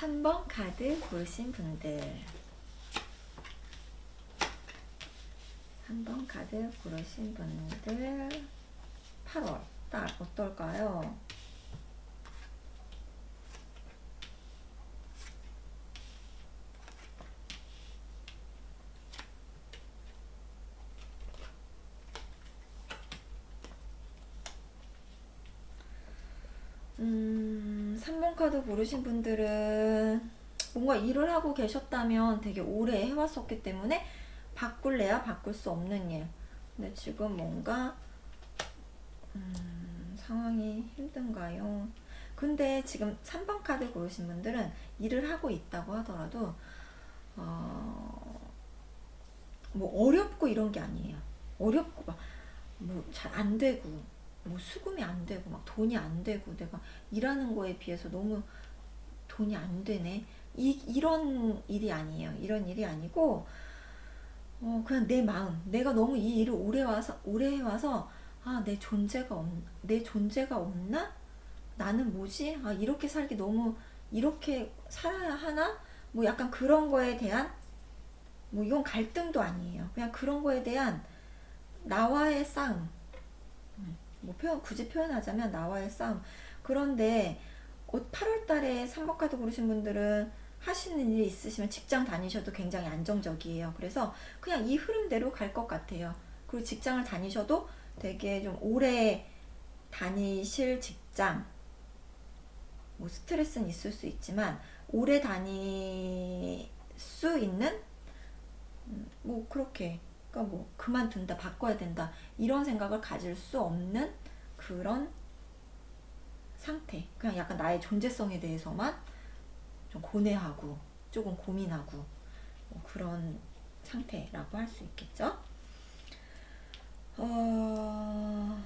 3번 카드 고르신 분들 3번 카드 고르신 분들 8월 달 어떨까요? 음, 3번 카드 고르신 분들은 뭔가 일을 하고 계셨다면 되게 오래 해왔었기 때문에 바꿀래야 바꿀 수 없는 일. 근데 지금 뭔가 음, 상황이 힘든가요? 근데 지금 3번 카드 고르신 분들은 일을 하고 있다고 하더라도 어, 뭐 어렵고 이런 게 아니에요. 어렵고 막 뭐 잘 안 되고 뭐 수금이 안 되고 막 돈이 안 되고 내가 일하는 거에 비해서 너무 돈이 안 되네. 이 이런 일이 아니에요. 이런 일이 아니고 어 그냥 내 마음. 내가 너무 이 일을 오래 와서 오래 해 와서 아, 내 존재가 없, 내 존재가 없나? 나는 뭐지? 아, 이렇게 살기 너무 이렇게 살아야 하나? 뭐 약간 그런 거에 대한 뭐 이건 갈등도 아니에요. 그냥 그런 거에 대한 나와의 싸움. 음, 뭐 표현 굳이 표현하자면 나와의 싸움. 그런데 8월 달에 3번 카드 고르신 분들은 하시는 일이 있으시면 직장 다니셔도 굉장히 안정적이에요. 그래서 그냥 이 흐름대로 갈 것 같아요. 그리고 직장을 다니셔도 되게 좀 오래 다니실 직장, 뭐 스트레스는 있을 수 있지만 오래 다닐 수 있는 음, 뭐 그렇게 그러니까 뭐 그만둔다 바꿔야 된다 이런 생각을 가질 수 없는 그런 상태. 그냥 약간 나의 존재성에 대해서만 좀 고뇌하고 조금 고민하고 뭐 그런 상태라고 할 수 있겠죠? 어...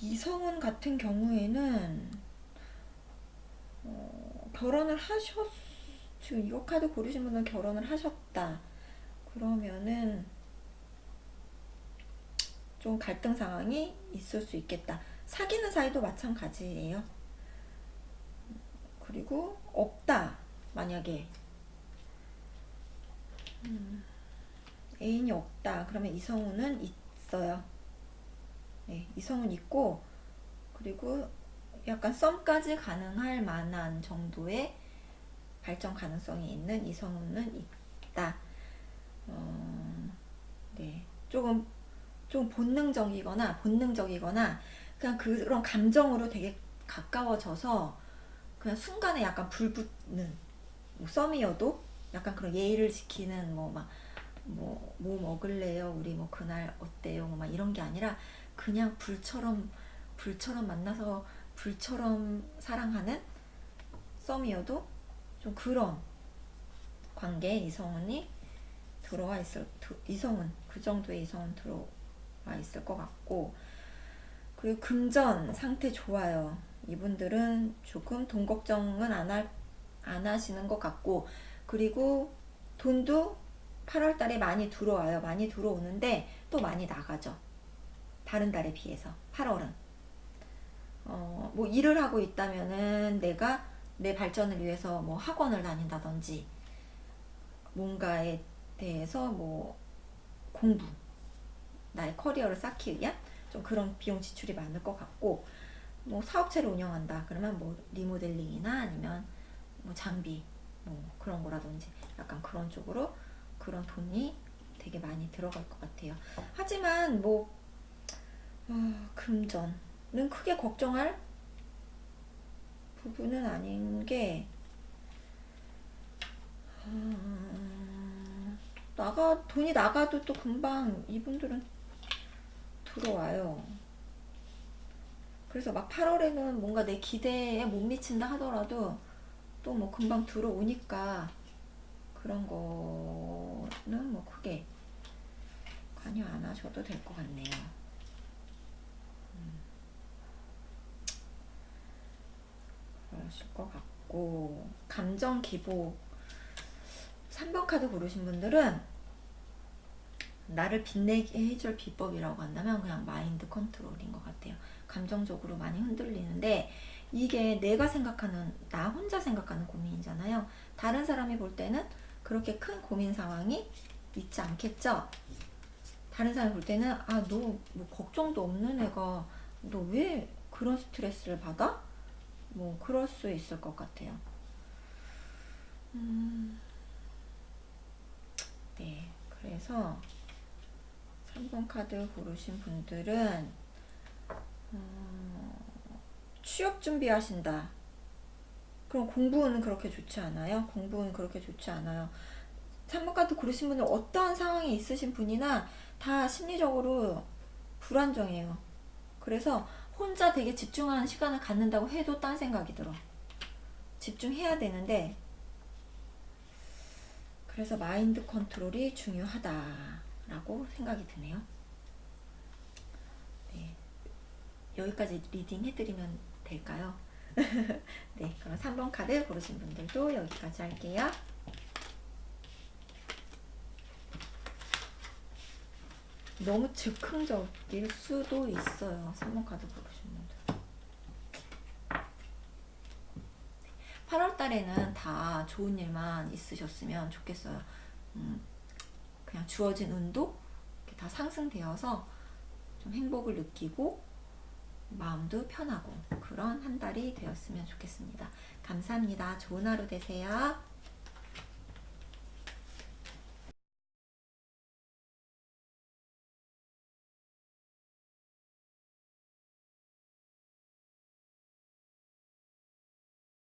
이성훈 같은 경우에는 어, 결혼을 하셨 지금 이거 카드 고르신 분은 결혼을 하셨다. 그러면은 좀 갈등 상황이 있을 수 있겠다. 사귀는 사이도 마찬가지예요. 그리고 없다 만약에. 음, 애인이 없다. 그러면 이성우는 있어요. 네, 이성은 있고 그리고 약간 썸까지 가능할 만한 정도의 발전 가능성이 있는 이성우는 있다. 어, 네, 조금 좀 본능적이거나 본능적이거나 그냥 그런 감정으로 되게 가까워져서 그냥 순간에 약간 불붙는 뭐 썸이어도 약간 그런 예의를 지키는 뭐 막 뭐 뭐 먹을래요? 우리 뭐 그날 어때요? 뭐막 이런 게 아니라 그냥 불처럼 불처럼 만나서 불처럼 사랑하는 썸이어도 좀 그런 관계에 이성은이 들어와 있을 이성은 그 정도의 이성은 들어와 있을 것 같고 그리고 금전 상태 좋아요. 이분들은 조금 돈 걱정은 안, 할, 안 하시는 것 같고 그리고 돈도 8월 달에 많이 들어와요. 많이 들어오는데 또 많이 나가죠. 다른 달에 비해서 8월은 어, 뭐 일을 하고 있다면은 내가 내 발전을 위해서 뭐 학원을 다닌다든지 뭔가에 대해서 뭐 공부 나의 커리어를 쌓기 위한 좀 그런 비용 지출이 많을 것 같고 뭐 사업체를 운영한다 그러면 뭐 리모델링이나 아니면 뭐 장비 뭐 그런 거라든지 약간 그런 쪽으로 그런 돈이 되게 많이 들어갈 것 같아요. 하지만 뭐 어, 금전은 크게 걱정할 부분은 아닌 게 어, 나가 돈이 나가도 또 금방 이분들은 들어와요. 그래서 막 8월에는 뭔가 내 기대에 못 미친다 하더라도 또 뭐 금방 들어오니까 그런 거는 뭐 크게 관여 안 하셔도 될 것 같네요. 그러실 것 같고 감정 기복 3번 카드 고르신 분들은 나를 빛내게 해줄 비법이라고 한다면 그냥 마인드 컨트롤인 것 같아요. 감정적으로 많이 흔들리는데 이게 내가 생각하는, 나 혼자 생각하는 고민이잖아요. 다른 사람이 볼 때는 그렇게 큰 고민 상황이 있지 않겠죠? 다른 사람이 볼 때는, 아, 너 뭐 걱정도 없는 애가 너 왜 그런 스트레스를 받아? 뭐, 그럴 수 있을 것 같아요. 음, 네. 그래서 3번 카드 고르신 분들은, 어, 취업 준비하신다. 그럼 공부는 그렇게 좋지 않아요? 공부는 그렇게 좋지 않아요. 3번 카드 고르신 분들 어떠한 상황에 있으신 분이나 다 심리적으로 불안정해요. 그래서 혼자 되게 집중하는 시간을 갖는다고 해도 딴 생각이 들어. 집중해야 되는데, 그래서 마인드 컨트롤이 중요하다라고 생각이 드네요. 네. 여기까지 리딩 해드리면 될까요? 네, 그럼 3번 카드 고르신 분들도 여기까지 할게요. 너무 즉흥적일 수도 있어요. 3번 카드 분들. 8월 달에는 다 좋은 일만 있으셨으면 좋겠어요. 음, 그냥 주어진 운도 다 상승되어서 좀 행복을 느끼고 마음도 편하고 그런 한 달이 되었으면 좋겠습니다. 감사합니다. 좋은 하루 되세요.